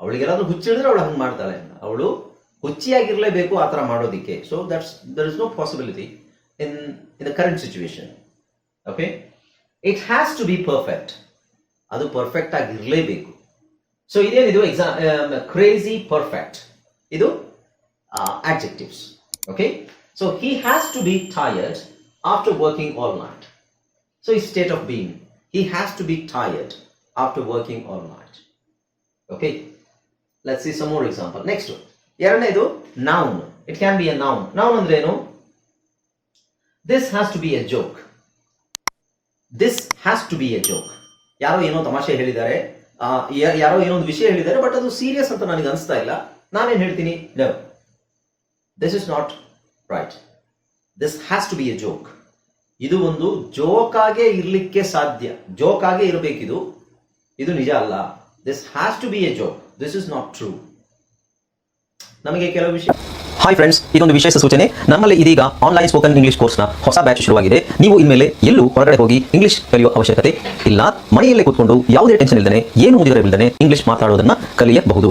ಅವಳಿಗೆಲ್ಲಾದ್ರೂ ಹುಚ್ಚಿಡಿದ್ರೆ ಅವಳು ಹಂಗೆ ಮಾಡ್ತಾಳೆ. ಅವಳು ಹುಚ್ಚಿಯಾಗಿರಲೇಬೇಕು ಆ ಥರ ಮಾಡೋದಿಕ್ಕೆ. So that's there is no possibility in in the current situation okay it has to be perfect ಅದು ಪರ್ಫೆಕ್ಟ್ ಆಗಿರಲೇಬೇಕು. ಸೊ ಇದೇನಿದು ಎಕ್ಸಾಮ್ ಕ್ರೇಜಿ ಪರ್ಫೆಕ್ಟ್ ಇದು objectives okay so he has to be tired after working all night. So ಈ state of being, he has to be tired after working all night. Okay, let's see example. Next one. ಎರಡನೇದು noun it can be a noun noun ಅಂದ್ರೆ ಏನು this has to be a joke this has to be a joke ಯಾರೋ ಏನೋ ತಮಾಷೆ ಹೇಳಿದ್ದಾರೆ. ಯಾರೋ ಏನೋ ಒಂದು ವಿಷಯ ಹೇಳಿದ್ದಾರೆ ಬಟ್ ಅದು ಸೀರಿಯಸ್ ಅಂತ ನನಗೆ ಅನಿಸ್ತಾ ಇಲ್ಲ. ನಾನೇನು ಹೇಳ್ತೀನಿ? No this is not right this has to be a joke ಇದು ಒಂದು ಜೋಕಾಗೆ ಇರ್ಲಿಕ್ಕೆ ಸಾಧ್ಯ. ಜೋಕಾಗೆ ಇರಬೇಕಿದು. ಇದು ನಿಜ ಅಲ್ಲ. This has to be a joke this is not true ನಮಗೆ ಕೆಲವು ವಿಷಯ ಹಾಯ್ ಫ್ರೆಂಡ್ಸ್ ಇದೊಂದು ವಿಶೇಷ ಸೂಚನೆ. ನಮ್ಮಲ್ಲಿ ಇದೀಗ ಆನ್ಲೈನ್ ಸ್ಪೋಕನ್ ಇಂಗ್ಲಿಷ್ ಕೋರ್ಸ್ನ ಹೊಸ ಬ್ಯಾಚ್ ಶುರುವಾಗಿದೆ. ನೀವು ಇನ್ಮೇಲೆ ಎಲ್ಲೂ ಹೊರಗಡೆ ಹೋಗಿ ಇಂಗ್ಲಿಷ್ ಕಲಿಯುವ ಅವಶ್ಯಕತೆ ಇಲ್ಲ. ಮನೆಯಲ್ಲೇ ಕೂತ್ಕೊಂಡು ಯಾವುದೇ ಟೆನ್ಷನ್ ಇಲ್ಲದೆ ಏನು ಮುಗಿದಿರಬಿಲ್ಲದೆ ಇಂಗ್ಲಿಷ್ ಮಾತಾಡೋದನ್ನ ಕಲಿಯಬಹುದು.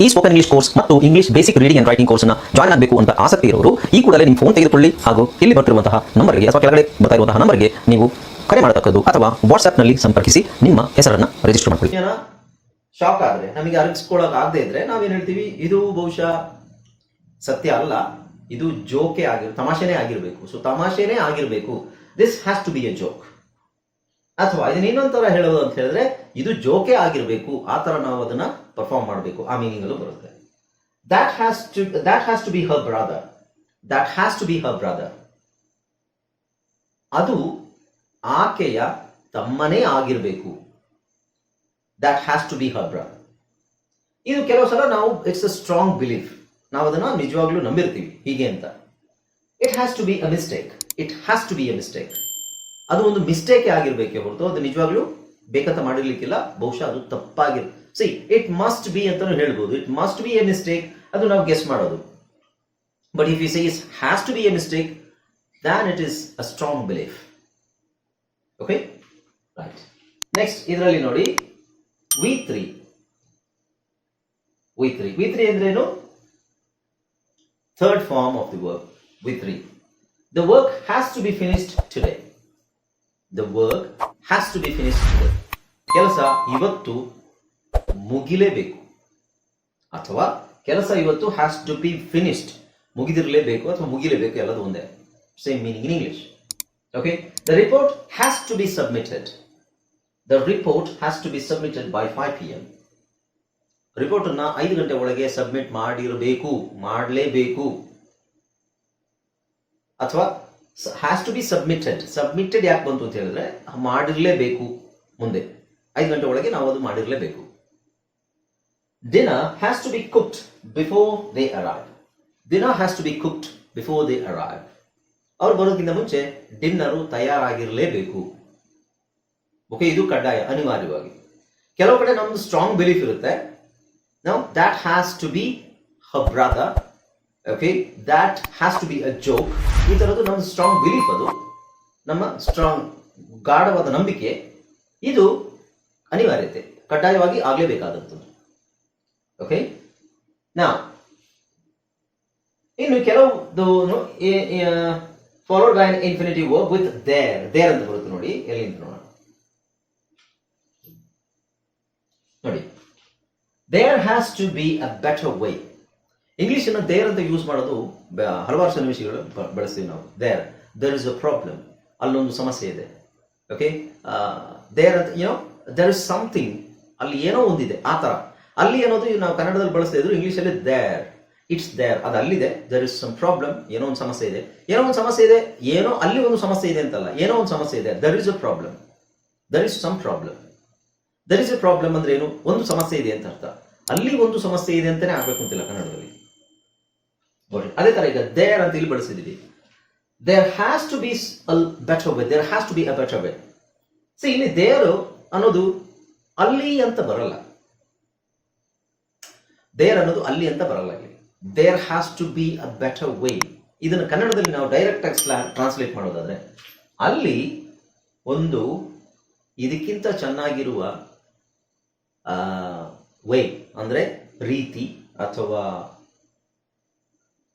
ಈ ಸ್ಪೋಕನ್ ಇಂಗ್ಲಿಷ್ ಕೋರ್ಸ್ ಮತ್ತು English basic reading and writing ಕೋರ್ಸ್ನ ಜಾಯ್ನ್ ಆಗಬೇಕು ಅಂತ ಆಸಕ್ತಿ ಇರೋರು ಈ ಕೂಡಲೇ ನಿಮ್ಮ ಫೋನ್ ತೆಗೆದುಕೊಳ್ಳಿ ಹಾಗೂ ಇಲ್ಲಿ ಬರ್ತಿರುವಂತಹ ನಂಬರ್ಗೆ ಅಥವಾ ಕೆಳಗಡೆ ಬರ್ತಾ ನಂಬರ್ಗೆ ನೀವು ಕರೆ ಮಾಡತಕ್ಕದ್ದು ಅಥವಾ ವಾಟ್ಸ್ಆ್ಯಪ್ನಲ್ಲಿ ಸಂಪರ್ಕಿಸಿ ನಿಮ್ಮ ಹೆಸರನ್ನು ರಿಜಿಸ್ಟರ್ ಮಾಡಿಕೊಳ್ಳಿ. ಶಾಕ್ ಆದರೆ, ನಮಗೆ ಅರಗಿಸ್ಕೊಳ್ಳೋಕೆ ಆಗದೆ ಇದ್ರೆ ನಾವೇನು ಹೇಳ್ತೀವಿ? ಇದು ಬಹುಶಃ ಸತ್ಯ ಅಲ್ಲ. ಇದು ಜೋಕೆ ಆಗಿರ್, ತಮಾಷೆನೇ ಆಗಿರಬೇಕು. ಸೊ ತಮಾಷೆನೇ ಆಗಿರಬೇಕು. This has to be a joke ಅಥವಾ ಇದನ್ನ ತರ ಹೇಳೋದು ಅಂತ ಹೇಳಿದ್ರೆ, ಇದು ಜೋಕೆ ಆಗಿರಬೇಕು. ಆ ಥರ ನಾವು ಅದನ್ನ ಪರ್ಫಾರ್ಮ್ ಮಾಡಬೇಕು, ಆ ಮೀನಿಂಗ್ ಅಲ್ಲೂ ಬರುತ್ತೆ. That has to that has to be her brother that has to be her brother ಅದು ಆಕೆಯ ತಮ್ಮನೇ ಆಗಿರಬೇಕು. That has to be her brother ಇದು ಕೆಲವು ಸಲ ನಾವು ಇಟ್ಸ್ ಅ ಸ್ಟ್ರಾಂಗ್ ಬಿಲೀಫ್ ನಾವು ಅದನ್ನು ನಿಜವಾಗ್ಲೂ ನಂಬಿರ್ತೀವಿ. ಹೀಗೆ ಅಂತ. It has to be a mistake it has to be a mistake ಅದು ಒಂದು ಮಿಸ್ಟೇಕ್ ಆಗಿರ್ಬೇಕೆ ಹೊರತು, ಅದು ನಿಜವಾಗ್ಲೂ ಬೇಕಂತ ಮಾಡಿರ್ಲಿಕ್ಕಿಲ್ಲ. ಬಹುಶಃ ಅದು ತಪ್ಪಾಗಿರ್ ಸಿ ಇಟ್ ಮಸ್ಟ್ ಬಿ ಅಂತಾನು ಹೇಳ್ಬೋದು. It must be a mistake ಅದು ನಾವು ಗೆಸ್ ಮಾಡೋದು. But if you say is has to be a mistake then it is a strong belief okay right next ಇದರಲ್ಲಿ ನೋಡಿ. V three V three V three ಅಂದ್ರೇನು third form of the verb V three the work has to be finished today the work has to be finished today ಕೆಲಸ ಇವತ್ತು ಮುಗಿಲೇಬೇಕು. ಅಥವಾ ಕೆಲಸ ಇವತ್ತು has to be finished ಮುಗಿದಿರಲೇಬೇಕು ಅಥವಾ ಮುಗಿಲೇಬೇಕು ಎಲ್ಲದೂ ಒಂದೇ. Same meaning in English okay the report has to be submitted the report has to be submitted by five P M report ಅನ್ನ ಐದು ಗಂಟೆ ಒಳಗೆ ಸಬ್ಮಿಟ್ ಮಾಡಿರಬೇಕು. ಮಾಡಲೇಬೇಕು. ಅಥವಾ has to be submitted submitted ಯಾಕೆ ಬಂತು ಅಂತ ಹೇಳಿದ್ರೆ, ಮಾಡಿರಲೇಬೇಕು ಮುಂದೆ. ಐದು ಗಂಟೆ ಒಳಗೆ ನಾವು ಅದು ಮಾಡಿರ್ಲೇಬೇಕು. Dinner has to be cooked before they arrive. Dinner has to be cooked before they arrive. ಅವ್ರು ಬರೋದಕ್ಕಿಂತ ಮುಂಚೆ ಡಿನ್ನರು ತಯಾರಾಗಿರಲೇಬೇಕು. ಓಕೆ ಇದು ಕಡ್ಡಾಯ, ಅನಿವಾರ್ಯವಾಗಿ. ಕೆಲವು ಕಡೆ ನಮ್ದು ಸ್ಟ್ರಾಂಗ್ ಬಿಲೀಫ್ ಇರುತ್ತೆ. ನಾವು that has to be her brother okay that has to be a joke ಈ ಥರದ್ದು ನಮ್ಮ ಸ್ಟ್ರಾಂಗ್ ಬಿಲೀಫ್ ಅದು. ನಮ್ಮ ಸ್ಟ್ರಾಂಗ್ ಗಾಢವಾದ ನಂಬಿಕೆ. ಇದು ಅನಿವಾರ್ಯತೆ. ಕಡ್ಡಾಯವಾಗಿ ಆಗಲೇಬೇಕಾದದ್ದು ಓಕೆ ನಾ ಇನ್ನು ಕೆಲವು followed by an infinity verb with there there ಅಂತ ಬರುತ್ತೆ ನೋಡಿ ಎಲ್ಲಿ ಅಂತ ನೋಡಿ. There has to be a better way English ಅನ್ನ ದೇರ್ ಅಂತ ಯೂಸ್ ಮಾಡೋದು ಹಲವಾರು ಸನ್ನಿವೇಶಗಳು ಬಳಸ್ತೀವಿ ನಾವು. There there is a problem ಅಲ್ಲೊಂದು ಸಮಸ್ಯೆ ಇದೆ. ಓಕೆ ದೇರ್ ಅಂತ ಏನೋ ದೇರ್ ಇಸ್ ಸಮಥಿಂಗ್ ಅಲ್ಲಿ ಏನೋ ಒಂದಿದೆ. ಆ ತರ. ಅಲ್ಲಿ ಅನ್ನೋದು ನಾವು ಕನ್ನಡದಲ್ಲಿ ಬಳಸ್ತಾ ಇದ್ರು ಇಂಗ್ಲಿಷಲ್ಲಿ ದೇರ್ ಇಟ್ಸ್ ದೇರ್ ಅದು ಅಲ್ಲಿದೆ. ದರ್ ಇಸ್ ಸಮ್ ಪ್ರಾಬ್ಲಮ್ ಏನೋ ಒಂದು ಸಮಸ್ಯೆ ಇದೆ. ಏನೋ ಒಂದು ಸಮಸ್ಯೆ ಇದೆ. ಏನೋ ಅಲ್ಲಿ ಒಂದು ಸಮಸ್ಯೆ ಇದೆ ಅಂತಲ್ಲ. ಏನೋ ಒಂದು ಸಮಸ್ಯೆ ಇದೆ. There is a problem there is some problem there is a problem ಅಂದ್ರೆ ಏನು? ಒಂದು ಸಮಸ್ಯೆ ಇದೆ ಅಂತ ಅರ್ಥ. ಅಲ್ಲಿ ಒಂದು ಸಮಸ್ಯೆ ಇದೆ ಅಂತಾನೆ ಆಗ್ಬೇಕು ಅಂತಿಲ್ಲ ಕನ್ನಡದಲ್ಲಿ. ನೋಡಿ, ಅದೇ ತರ ಈಗ ದೇರ್ ಅಂತ ಇಲ್ಲಿ ಬಳಸಿದೀವಿ. There has to be better way there has to be a better way so ಇಲ್ಲಿ ದೇರು ಅನ್ನೋದು ಅಲ್ಲಿ ಅಂತ ಬರಲ್ಲ. ದೇರ್ ಅನ್ನೋದು ಅಲ್ಲಿ ಅಂತ ಬರಲ್ಲ there has to be a better way ಇದನ್ನು ಕನ್ನಡದಲ್ಲಿ ನಾವು ಡೈರೆಕ್ಟ್ ಆಗಿ ಟ್ರಾನ್ಸ್ಲೇಟ್ ಮಾಡೋದಾದ್ರೆ, ಅಲ್ಲಿ ಒಂದು ಇದಕ್ಕಿಂತ ಚೆನ್ನಾಗಿರುವ ವೇ ಅಂದ್ರೆ ರೀತಿ ಅಥವಾ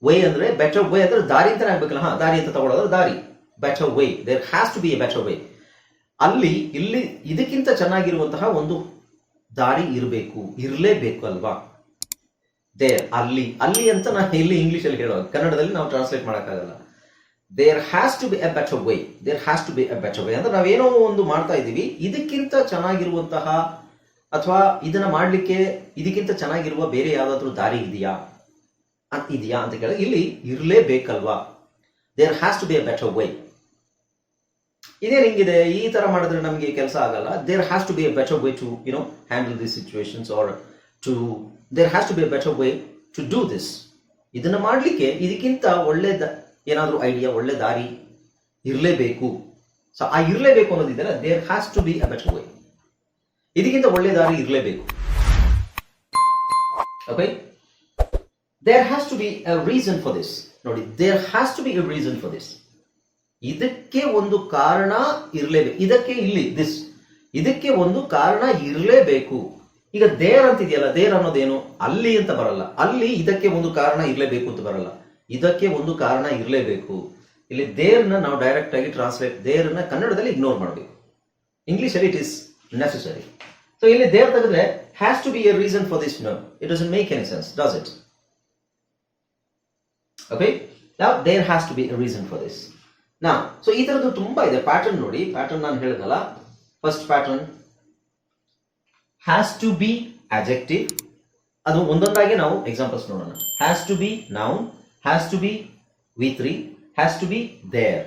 ವೇ ಅಂದ್ರೆ ಬೆಟರ್ ವೇ ಅಂದ್ರೆ ದಾರಿ ಅಂತಾನೆ ಆಗ್ಬೇಕಲ್ಲ, ಹಾ, ದಾರಿ ಅಂತ ತಗೊಳ್ಳೋದ್ರೆ ದಾರಿ. Better way there has to be a better way ಅಲ್ಲಿ, ಇಲ್ಲಿ ಇದಕ್ಕಿಂತ ಚೆನ್ನಾಗಿರುವಂತಹ ಒಂದು ದಾರಿ ಇರಬೇಕು, ಇರಲೇಬೇಕು ಅಲ್ವಾ? ದೇರ್ ಅಲ್ಲಿ ಅಲ್ಲಿ ಅಂತ ನಾನು ಇಲ್ಲಿ ಇಂಗ್ಲಿಷ್ ಅಲ್ಲಿ ಹೇಳೋದು. ಕನ್ನಡದಲ್ಲಿ ನಾವು ಟ್ರಾನ್ಸ್ಲೇಟ್ ಮಾಡೋಕ್ಕಾಗಲ್ಲ. There has to be a of way there has to be a better way ಅಂದ್ರೆ ನಾವೇನೋ ಒಂದು ಮಾಡ್ತಾ ಇದ್ದೀವಿ. ಇದಕ್ಕಿಂತ ಚೆನ್ನಾಗಿರುವಂತಹ ಅಥವಾ ಇದನ್ನ ಮಾಡಲಿಕ್ಕೆ ಇದಕ್ಕಿಂತ ಚೆನ್ನಾಗಿರುವ ಬೇರೆ ಯಾವುದಾದ್ರೂ ದಾರಿ ಇದೆಯಾ? ಅಂತ ಇದೆಯಾ ಅಂತ ಕೇಳಿದ್ರೆ ಇಲ್ಲಿ ಇರಲೇಬೇಕಲ್ವಾ? There has to be a of way ಇದೇನು ಹಿಂಗಿದೆ? ಈ ತರ ಮಾಡಿದ್ರೆ ನಮಗೆ ಕೆಲಸ ಆಗಲ್ಲ. There has to be a of way to you know handle this situations or to there has to be better way to do this ಇದನ್ನು ಮಾಡಲಿಕ್ಕೆ ಇದಕ್ಕಿಂತ ಒಳ್ಳೆ ದ- ಏನಾದ್ರೂ ಐಡಿಯಾ ಒಳ್ಳೆ ದಾರಿ ಇರಲೇಬೇಕು. ಸೊ ಆ ಇರಲೇಬೇಕು ಅನ್ನೋದಿದೆಯಲ್ಲ there has to be a better way ಇದಕ್ಕಿಂತ ಒಳ್ಳೆ ದಾರಿ ಇರಲೇಬೇಕು. Okay there has to be a reason for this ನೋಡಿ there has to be a reason for this ಇದಕ್ಕೆ ಒಂದು ಕಾರಣ ಇರಲೇಬೇಕು. ಇದಕ್ಕೆ ಇಲ್ಲಿ ದಿಸ್ ಇದಕ್ಕೆ ಒಂದು ಕಾರಣ ಇರಲೇಬೇಕು. ಈಗ ದೇರ್ ಅಂತಿದೆಯಲ್ಲ, ದೇರ್ ಅನ್ನೋದೇನು? ಅಲ್ಲಿ ಅಂತ ಬರಲ್ಲ. ಅಲ್ಲಿ ಇದಕ್ಕೆ ಒಂದು ಕಾರಣ ಇರಲೇಬೇಕು ಅಂತ ಬರಲ್ಲ. ಇದಕ್ಕೆ ಒಂದು ಕಾರಣ ಇರಲೇಬೇಕು. ಇಲ್ಲಿ ದೇರ್ನ ನಾವು ಡೈರೆಕ್ಟ್ ಆಗಿ ಟ್ರಾನ್ಸ್ಲೇಟ್ ದೇರ್ನ ಕನ್ನಡದಲ್ಲಿ ಇಗ್ನೋರ್ ಮಾಡಬೇಕು. ಇಂಗ್ಲಿಷ್ ಅಲ್ಲಿ ಇಟ್ ಇಸ್ ನೆಸೆಸರಿ ಸೊ ಇಲ್ಲಿ ದೇರ್ ತೆಗೆದ್ರೆ has to be a reason for this no it doesn't make any sense does it okay ನಾವು there has to be a reason for this ನಾ so ಈ ತರದ್ದು ತುಂಬಾ ಇದೆ. Pattern ನೋಡಿ. Pattern ನಾನು ಹೇಳಿದಲ್ಲ first pattern has to be adjective ಅದು ಒಂದೊಂದಾಗಿ ನಾವು ಎಕ್ಸಾಂಪಲ್ಸ್ ನೋಡೋಣ. Has to be noun has to be V three has to be there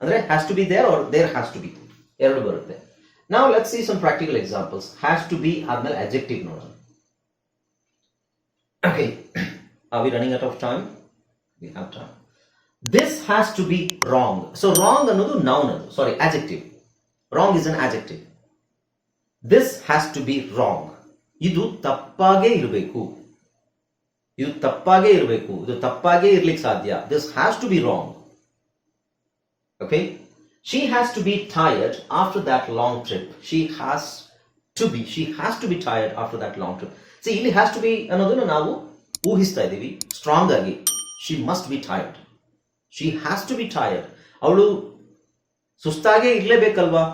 ಅಂದ್ರೆ has to be there are there has to be ಎರಡು ಬರುತ್ತೆ. ನಾವು let see some practical examples has to be ಆದ್ಮೇಲೆ adjective ನೋಡೋಣ. Okay are we running out of time we have time this has to be wrong so wrong ಅನ್ನೋದು noun ಅದು sorry adjective wrong is an adjective this has to be wrong ಇದು ತಪ್ಪಾಗೇ ಇರಬೇಕು. ಇದು ತಪ್ಪಾಗೇ ಇರಬೇಕು. ಇದು ತಪ್ಪಾಗೇ ಇರ್ಲಿಕ್ಕೆ ಸಾಧ್ಯ. This has to be wrong okay she has to be tired after that long trip she has to be she has to be tired after that long trip see ಇಲ್ಲಿ ಹ್ಯಾಸ್ ಟು ಬಿ ಅನ್ನೋದನ್ನು ನಾವು ಊಹಿಸ್ತಾ ಇದ್ದೀವಿ. Strong ಆಗಿ. She must be tired she has to be tired ಅವಳು ಸುಸ್ತಾಗೇ ಇರ್ಲೇಬೇಕಲ್ವಾ?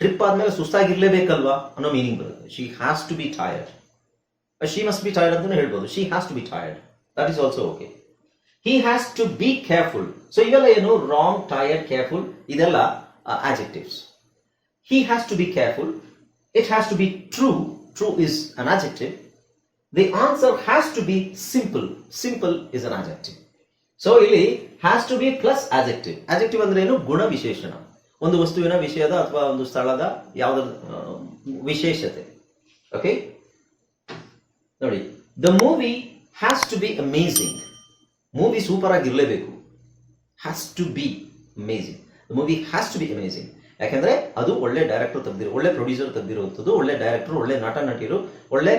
Trip ಆದ್ಮೇಲೆ ಸುಸ್ತಾಗಿ ಇರ್ಲೇಬೇಕಲ್ವಾ ಅನ್ನೋ ಮೀನಿಂಗ್ ಬರುತ್ತೆ. She has to be tired she must be tired ಅಂತಲೂ ಹೇಳ್ಬೋದು. She has to be tired that is also okay he has to be careful so ಇವೆಲ್ಲ ಏನು? ರಾಂಗ್ ಟಯರ್ಡ್ ಕೇರ್ಫುಲ್ ಇದೆಲ್ಲ adjectives he has to be careful it has to be true true is an adjective the answer has to be simple simple is an adjective so ಇಲ್ಲಿ has to be plus adjective adjective ಅಂದ್ರೆ ಏನು? ಗುಣ ವಿಶೇಷಣ ಒಂದು ವಸ್ತುವಿನ ವಿಷಯದ ಅಥವಾ ಒಂದು ಸ್ಥಳದ ಯಾವುದರ ವಿಶೇಷತೆ. ಓಕೆ ನೋಡಿ the movie has to be amazing movie super ಆಗಿರಲೇಬೇಕು. Has to be amazing movie has to be amazing ಯಾಕೆಂದ್ರೆ ಅದು ಒಳ್ಳೆ ಡೈರೆಕ್ಟರ್ ತೆಗ್ದಿರೋ, ಒಳ್ಳೆ ಪ್ರೊಡ್ಯೂಸರ್ ತೆಗ್ದಿರುವಂಥದ್ದು, ಒಳ್ಳೆ ಡೈರೆಕ್ಟರ್ ಒಳ್ಳೆ ನಟ ನಟಿಯರು ಒಳ್ಳೆ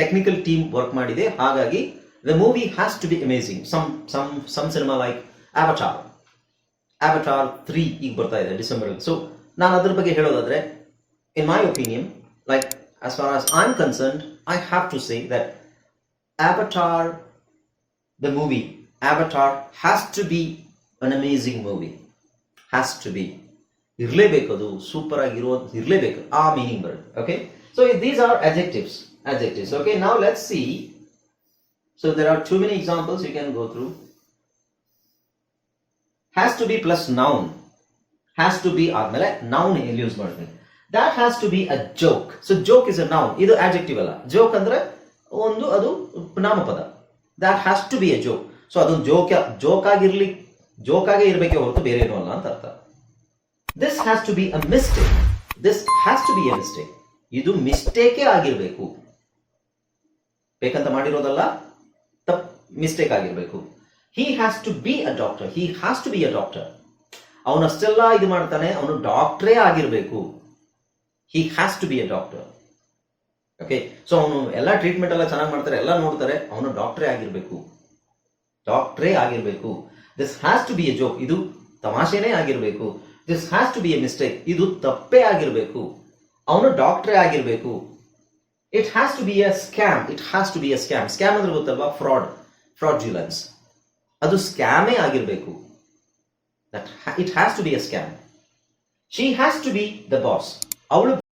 ಟೆಕ್ನಿಕಲ್ ಟೀಮ್ ವರ್ಕ್ ಮಾಡಿದೆ. ಹಾಗಾಗಿ the movie has to be amazing some some some cinema like Avatar Avatar three ಈಗ ಬರ್ತಾ ಇದೆ ಡಿಸೆಂಬರ್ ಸೊ ನಾನು ಅದ್ರ ಬಗ್ಗೆ ಹೇಳೋದಾದ್ರೆ in my opinion like as far as I am concerned I have to say that Avatar the movie Avatar has to be an amazing movie has to be ಇರಲೇಬೇಕು ಅದು super ಆಗಿರೋ ಇರಲೇಬೇಕು, ಆ meaning ಬರುತ್ತೆ okay so these are adjectives adjectives okay ನಾವು let see so there are too many examples you can go through has to be plus noun has to be ಆದ್ಮೇಲೆ noun ಇಲ್ಲಿ use ಮಾಡ್ತೀನಿ that has to be a joke so joke is a noun ಇದು objective ಅಲ್ಲ. Joke ಅಂದ್ರೆ ಒಂದು, ಅದು ನಾಮಪದ. That has to be a joke so ಅದೊಂದು ಜೋಕ್ ಜೋಕ್ ಆಗಿರ್ಲಿ ಜೋಕ್ ಆಗೇ ಇರಬೇಕೆ ಹೊರತು ಬೇರೆ ಏನೂ ಅಲ್ಲ ಅಂತ ಅರ್ಥ. This has to be a mistake this has to be a mistake ಇದು ಮಿಸ್ಟೇಕೇ ಆಗಿರಬೇಕು. ಬೇಕಂತ ಮಾಡಿರೋದಲ್ಲ? ತಪ್ ಮಿಸ್ಟೇಕ್ ಆಗಿರ್ಬೇಕು. He has to be a doctor he has to be a doctor ಅವನಷ್ಟೆಲ್ಲ ಇದು ಮಾಡ್ತಾನೆ. ಅವನು ಡಾಕ್ಟ್ರೇ ಆಗಿರಬೇಕು. He has to be a doctor okay so ಅವನು ಎಲ್ಲ ಟ್ರೀಟ್ಮೆಂಟ್ ಎಲ್ಲ ಚೆನ್ನಾಗಿ ಮಾಡ್ತಾರೆ. ಎಲ್ಲ ನೋಡ್ತಾರೆ. ಅವನು ಡಾಕ್ಟ್ರೇ ಆಗಿರಬೇಕು. ಡಾಕ್ಟ್ರೇ ಆಗಿರಬೇಕು. This has to be a joke ಇದು ತಮಾಷೆನೇ ಆಗಿರಬೇಕು. This has to be a mistake ಇದು ತಪ್ಪೇ ಆಗಿರಬೇಕು. ಅವನು ಡಾಕ್ಟ್ರೇ ಆಗಿರಬೇಕು. It has to be a scam it has to be a scam scam ಅಂದ್ರೆ ಗೊತ್ತಲ್ವಾ? ಫ್ರಾಡ್ ಫ್ರಾಡ್ಜುಲೆನ್ಸ್ ಅದು ಸ್ಕ್ಯಾಮೇ ಆಗಿರಬೇಕು. That it has to be a scam she has to be the boss ಅವಳು